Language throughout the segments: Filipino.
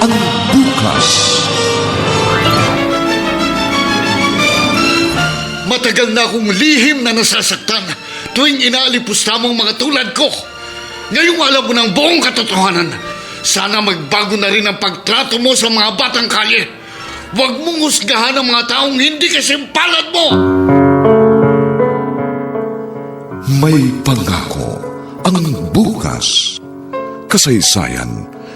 ang bukas. Matagal na akong lihim na nasasaktan tuwing inaalipusta mong mga tulad ko. Ngayong alam mo ng buong katotohanan, sana magbago na rin ang pagtrato mo sa mga batang kalye. Huwag mong husgahan ang mga taong hindi kasimpalad mo! May pangako ang bukas. Kasaysayan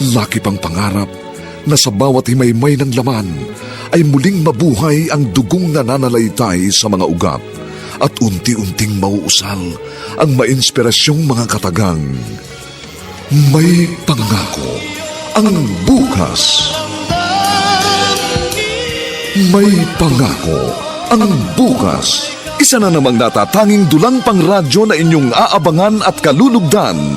laki pang pangarap na sa bawat himaymay ng laman ay muling mabuhay ang dugong nananalaytay sa mga ugat at unti-unting mauusal ang mainspirasyong mga katagang. May pangako ang bukas. May pangako ang bukas. Isa na namang natatanging dulang pang radyo na inyong aabangan at kalulugdan,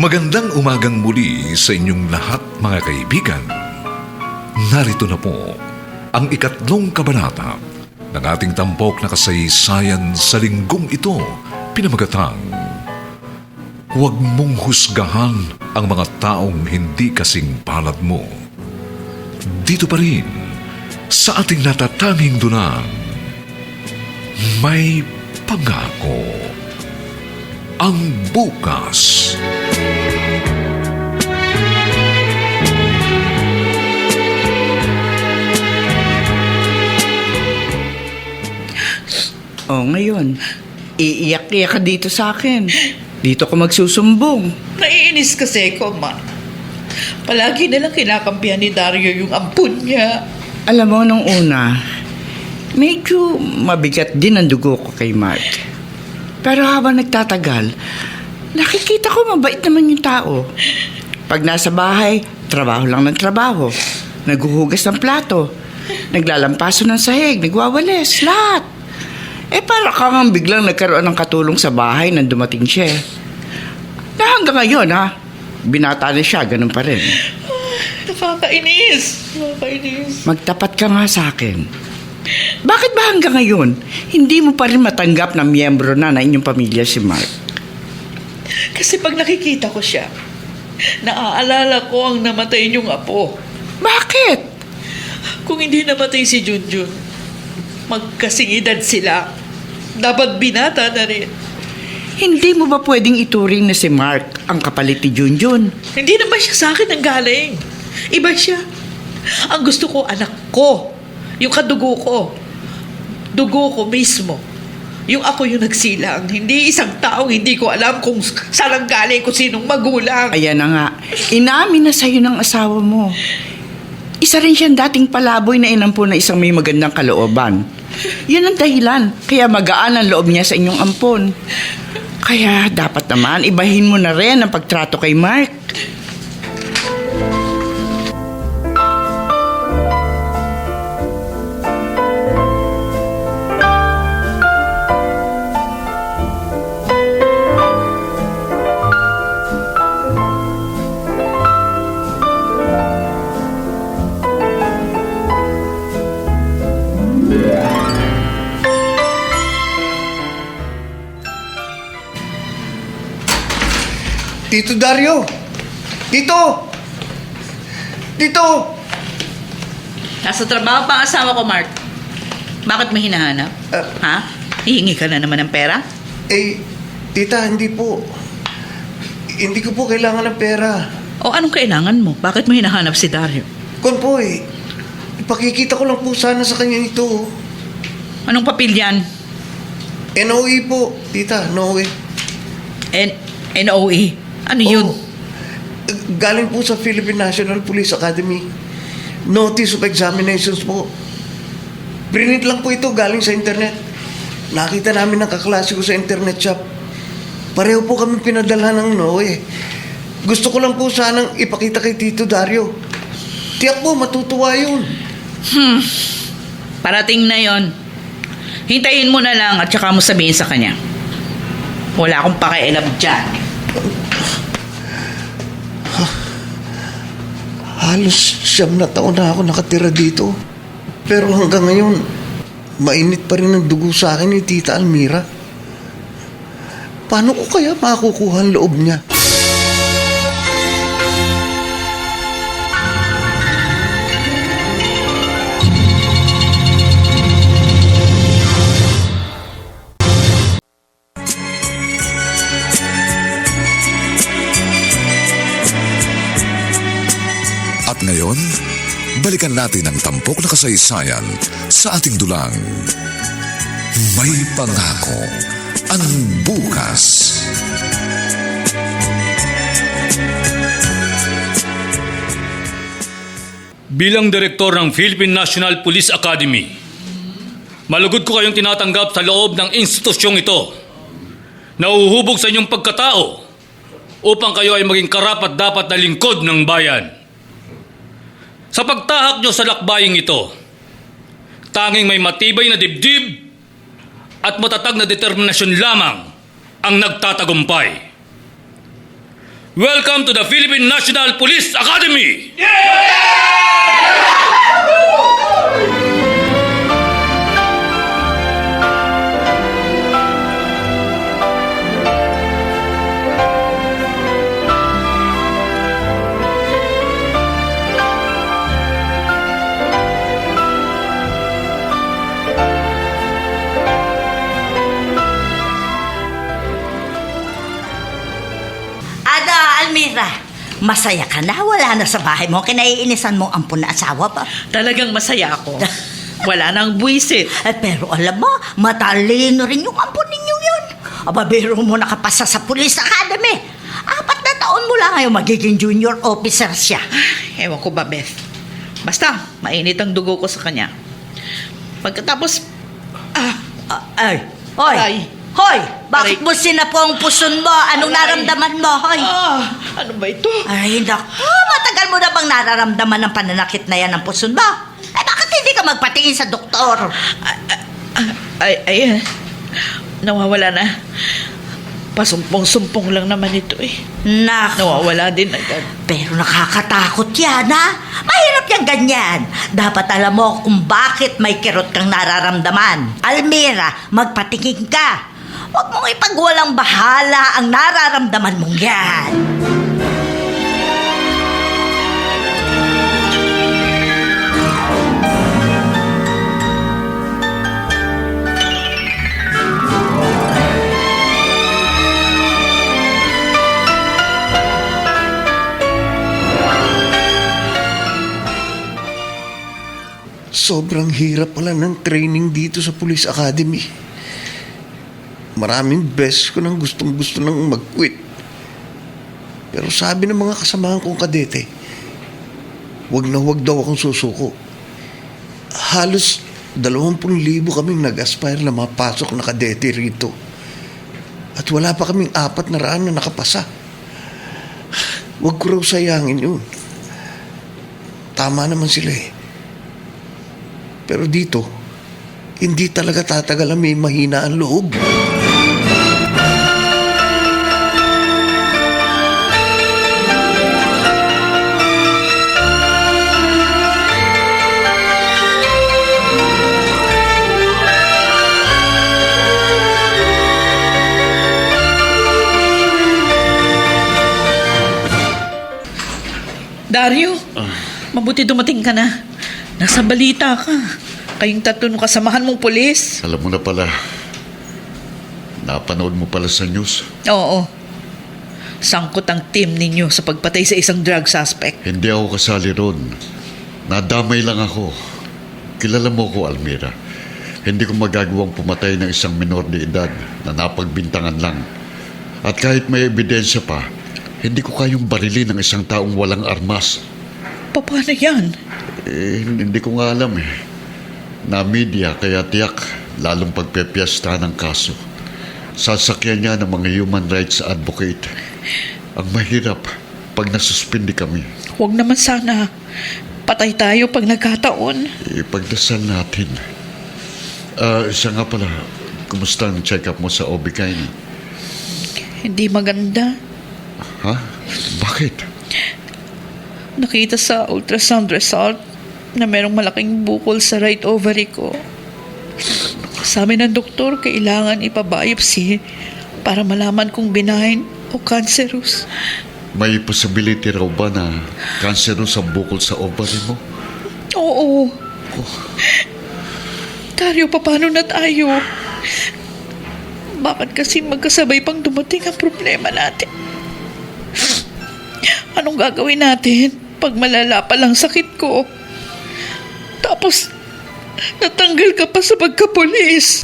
Magandang umagang muli sa inyong lahat mga kaibigan. Narito na po ang ikatlong kabanata ng ating tampok na kasaysayan sa linggong ito, pinamagatang Huwag mong husgahan ang mga taong hindi kasing palad mo. Dito pa rin sa ating natatanging dunang, may pangako ang bukas. Oh, ngayon, iiyak-iyak ka dito sa akin. Dito ka magsusumbong. Naiinis kasi ko, ma. Palagi nalang kinakampihan ni Dario yung ampun niya. Alam mo, nung una, medyo mabigat din ang dugo ko kay Mark. Pero habang nagtatagal, nakikita ko mabait naman yung tao. Pag nasa bahay, trabaho lang ng trabaho. Naghuhugas ng plato. Naglalampaso ng sahig, nagwawalis, lahat. Eh para kang biglang nagkaroon ng katulong sa bahay nang dumating siya. Na hanggang ngayon ha, binata na siya, ganun pa rin. Nakakainis. Nakakainis. Magtapat ka nga sa akin. Bakit ba hanggang ngayon, hindi mo pa rin matanggap na miyembro na na inyong pamilya si Mark? Kasi pag nakikita ko siya, naaalala ko ang namatay niyong apo. Bakit? Kung hindi namatay si Junjun, magkasingidad sila. Dapat binata na rin. Hindi mo ba pwedeng ituring na si Mark ang kapalit ni Junjun? Hindi naman siya sa akin ang galing. Iba siya. Ang gusto ko, anak ko. Yung kadugo ko. Dugo ko mismo. Yung ako yung nagsilang. Hindi isang taong hindi ko alam kung saan ang galing, kung sinong magulang. Ayan na nga, inamin na sa'yo ng asawa mo. Isa rin siyang dating palaboy na inampo na isang may magandang kalooban. Yan ang dahilan, kaya magaan ang loob niya sa inyong ampon. Kaya dapat naman ibahin mo na rin ang pagtrato kay Mark. Tito Dario! Tito! Tito! Nasa trabaho pa ang asawa ko, Mark. Bakit mo hinahanap? Ah. ha? Hihingi ka na naman ng pera? Eh, tita, hindi po. Hindi ko po kailangan ng pera. O anong kailangan mo? Bakit mo hinahanap si Dario? Kon po eh, ipakikita ko lang po sana sa kanya ito. Anong papel yan? NOE po, tita, NOE. N NOE. Ano yun? Oh, galing po sa Philippine National Police Academy. Notice of examinations po. Prinit lang po ito galing sa internet. Nakita namin ng kaklase ko sa internet shop. Pareho po kami pinadala ng NOE. Gusto ko lang po sanang ipakita kay Tito Dario. Tiyak po, matutuwa yun. Parating na yon. Hintayin mo na lang at saka mo sabihin sa kanya. Wala akong pakialam dyan. Halos siyam na taon na ako nakatira dito. Pero hanggang ngayon, mainit pa rin ang dugo sa akin ni Tita Almira. Paano ko kaya makukuha ang loob niya? Balikan natin ang tampok na kasaysayan sa ating dulang. May pangako ang bukas. Bilang direktor ng Philippine National Police Academy, malugod ko kayong tinatanggap sa loob ng institusyong ito. Nauhubog sa inyong pagkatao upang kayo ay maging karapat dapat na lingkod ng bayan. Sa pagtahak nyo sa lakbaying ito, tanging may matibay na dibdib at matatag na determinasyon lamang ang nagtatagumpay. Welcome to the Philippine National Police Academy! Ada, masaya ka na? Wala na sa bahay mo? Kinaiinisan mo ang na asawa ba? Talagang masaya ako. Wala nang buwisit. Eh, pero alam mo, matalino rin yung ampun ninyo yun. Aba, biro mo nakapasa sa Police Academy. Apat na taon mo lang ngayon magiging junior officer siya. Ewan ko ba, Beth. Basta, mainit ang dugo ko sa kanya. Pagkatapos, ah, Ah, ay, hoy, Ay. Hoy, bakit Aray. mo sinapo ang puson mo? Anong Aray. naramdaman mo, hoy? ah, ano ba ito? Ay, naku, matagal mo na bang nararamdaman ng pananakit na yan ng puson mo? Ay, bakit hindi ka magpatingin sa doktor? Ay, ay, ah, nawawala na. Pasumpong-sumpong lang naman ito eh. Naku, Nawawala din agad. Pero nakakatakot yan, ha? Mahirap yan ganyan. Dapat alam mo kung bakit may kirot kang nararamdaman. Almira, magpatingin ka. Huwag mong ipagwalang bahala ang nararamdaman mong yan. Sobrang hirap pala ng training dito sa Police Academy. Maraming beses ko nang gustong gusto nang mag-quit. Pero sabi ng mga kasamahan kong kadete, wag na wag daw akong susuko. Halos dalawampung libo kaming nag-aspire na mapasok na kadete rito. At wala pa kaming apat na raan na nakapasa. Wag ko raw sayangin yun. Tama naman sila eh. Pero dito, hindi talaga tatagal ang may mahina ang loob. Dario, mabuti dumating ka na. Nasa balita ka. Kayong tatlo ng kasamahan mong pulis. Alam mo na pala, napanood mo pala sa news. Oo. Sangkot ang team ninyo sa pagpatay sa isang drug suspect. Hindi ako kasali ron. Nadamay lang ako. Kilala mo ko, Almira. Hindi ko magagawang pumatay ng isang minor de edad na napagbintangan lang. At kahit may ebidensya pa, hindi ko kayang barilin ng isang taong walang armas. Paano yan? Eh, hindi ko nga alam eh. Na media kaya tiyak lalong pagpepiesta ng kaso. Sasakyan niya ng mga human rights advocate. Ang mahirap pag nasuspindi kami. Huwag naman sana. Patay tayo pag nagkataon. Ipagdasal natin. Ah, siya nga pala, kumusta ang check-up mo sa OB-GYN? Hindi maganda. Ha? Bakit? Nakita sa ultrasound result na merong malaking bukol sa right ovary ko. Sabi ng doktor, kailangan ipabiopsy para malaman kung benign o cancerous. May possibility raw ba na cancerous ang bukol sa ovary mo? Oo. Dario, paano na tayo? Bakit kasi magkasabay pang dumating ang problema natin? Anong gagawin natin pag malala pa lang sakit ko? Tapos, natanggal ka pa sa pagkapulis.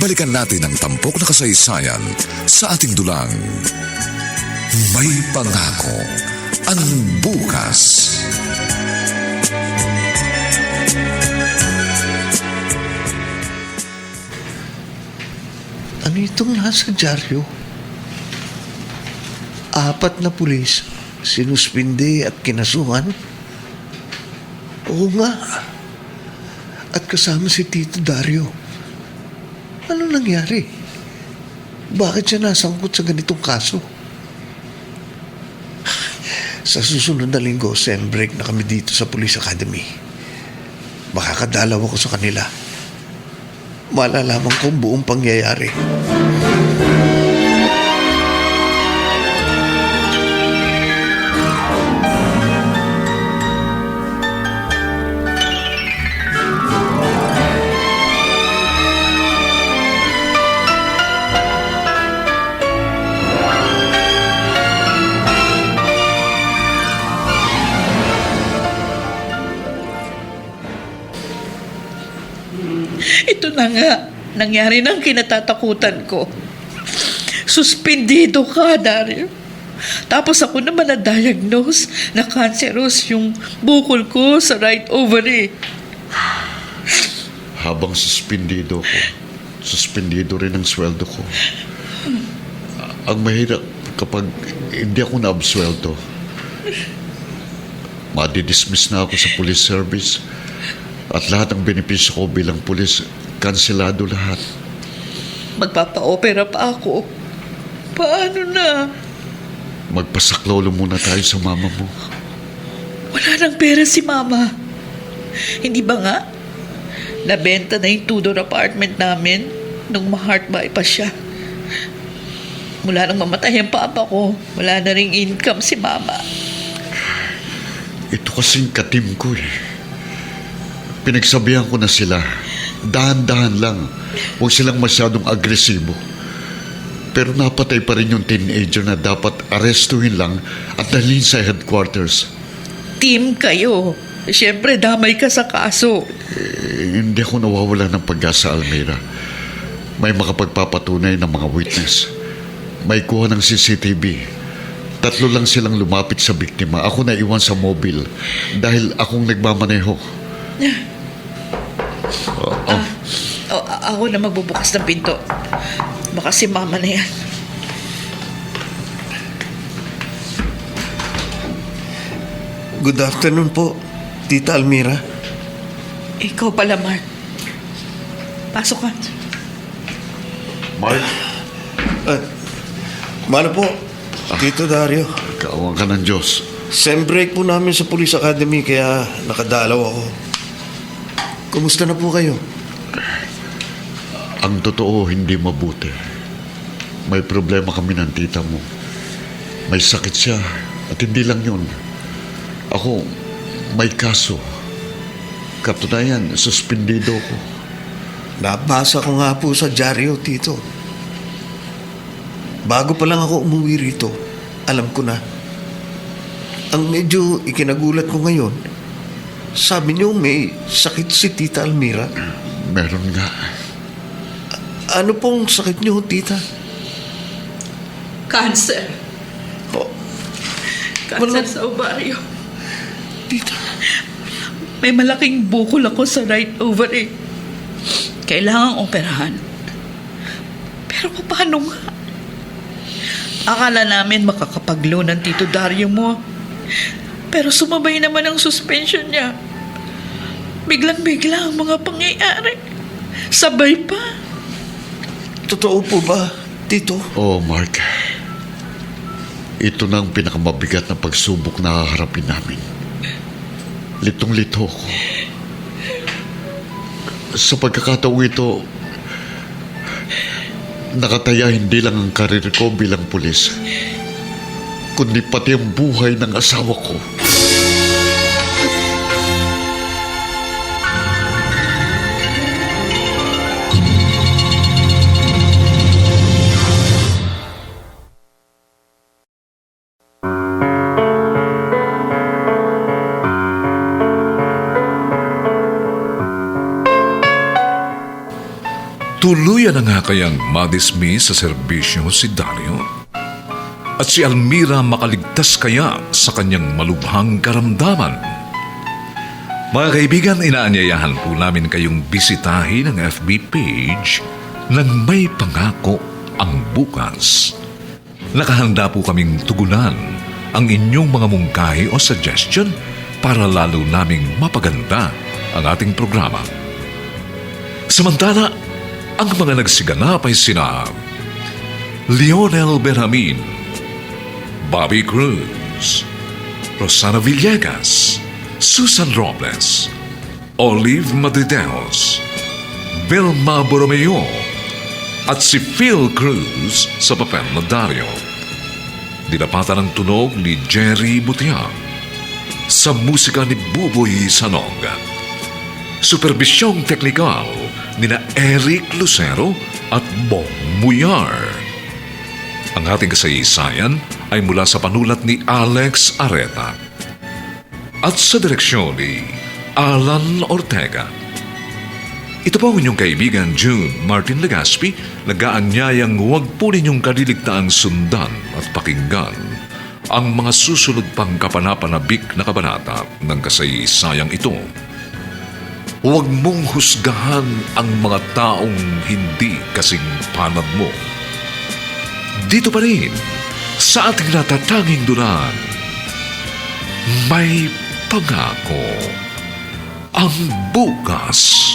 Balikan natin ang tampok na kasaysayan sa ating dulang. May pangako ang bukas. Ano itong nasa dyaryo? Apat na pulis, sinuspindi at kinasuhan? Oo nga. At kasama si Tito Dario. Ano nangyari? Bakit siya nasangkot sa ganitong kaso? Sa susunod na linggo, sem break na kami dito sa Police Academy. Makakadalaw ako sa kanila. Malalaman ko buong pangyayari. Nga, nangyari ng kinatatakutan ko. Suspendido ka, Dario. Tapos ako naman na-diagnose na cancerous yung bukol ko sa right ovary. Habang suspendido ko, suspendido rin ang sweldo ko. Ang mahirap kapag hindi ako na-absweldo, madidismiss na ako sa police service at lahat ng benepisyo ko bilang pulis, kanselado lahat. Magpapa-opera pa ako. Paano na? Magpasaklolo muna tayo sa mama mo. Wala nang pera si Mama. Hindi ba nga? Nabenta na yung Tudor apartment namin nung ma-heart pa siya. Mula nang mamatay ang papa ko, wala na ring income si Mama. Ito kasing katim ko eh. Pinagsabihan ko na sila. Dahan-dahan lang. Huwag silang masyadong agresibo. Pero napatay pa rin yung teenager na dapat arestuhin lang at dalhin sa headquarters. Team kayo. Siyempre, damay ka sa kaso. Eh, hindi ako nawawala ng pag-asa, Almira. May makapagpapatunay ng mga witness. May kuha ng CCTV. Tatlo lang silang lumapit sa biktima. Ako na iwan sa mobile dahil akong nagmamaneho. Oh, oh. O, a- ako na magbubukas ng pinto. Baka si Mama na yan. Good afternoon po, Tita Almira. Ikaw pala, Mark. Pasok ka. Mark, Uh, Mano po, Tito Dario. Kaawang ka ng Diyos. Sem break po namin sa Police Academy kaya nakadalaw ako. Kumusta na po kayo? Ang totoo, hindi mabuti. May problema kami ng tita mo. May sakit siya. At hindi lang yun. Ako, may kaso. Katunayan, suspendido ko. Nabasa ko nga po sa dyaryo, Tito. Bago pa lang ako umuwi rito, alam ko na. Ang medyo ikinagulat ko ngayon, sabi niyo may sakit si Tita Almira. Meron nga. Ano pong sakit niyo, Tita? Cancer. Oh, Cancer Wala- sa ovaryo. Tita. May malaking bukol ako sa right ovary. Kailangang operahan. Pero paano nga? Akala namin makakapaglo ng Tito Dario mo. Pero sumabay naman ang suspension niya. Biglang-bigla ang mga pangyayari. Sabay pa. Totoo po ba, Tito? Oh, Mark. Ito na ang pinakamabigat na pagsubok na haharapin namin. Litong-lito ko. Sa pagkakataong ito, nakataya hindi lang ang karir ko bilang pulis, kundi pati ang buhay ng asawa ko. Tuluyan na nga kayang madismiss sa serbisyo si Dario? At si Almira makaligtas kaya sa kanyang malubhang karamdaman? Mga kaibigan, inaanyayahan po namin kayong bisitahin ang FB page ng May Pangako ang Bukas. Nakahanda po kaming tugunan ang inyong mga mungkahi o suggestion para lalo naming mapaganda ang ating programa. Samantala, ang mga nagsiganap ay sina Lionel Berhamin, Bobby Cruz, Rosana Villegas, Susan Robles, Olive Matideos, Vilma Borromeo, at si Phil Cruz sa papel na Dario. Dinapatan ng tunog ni Jerry Butiang sa musika ni Buboy Sanog. Superbisyong teknikal ni na Eric Lucero at Bong Muyar. Ang ating kasaysayan ay mula sa panulat ni Alex Areta at sa direksyon ni Alan Ortega. Ito po ang inyong kaibigan June Martin Legaspi, nagaanyayang huwag po ninyong kaliligtaang sundan at pakinggan ang mga susunod pang kapanapanabik na kabanata ng kasaysayang ito. Huwag mong husgahan ang mga taong hindi kasing panad mo. Dito pa rin, sa ating natatanging dulan, may pangako ang bukas.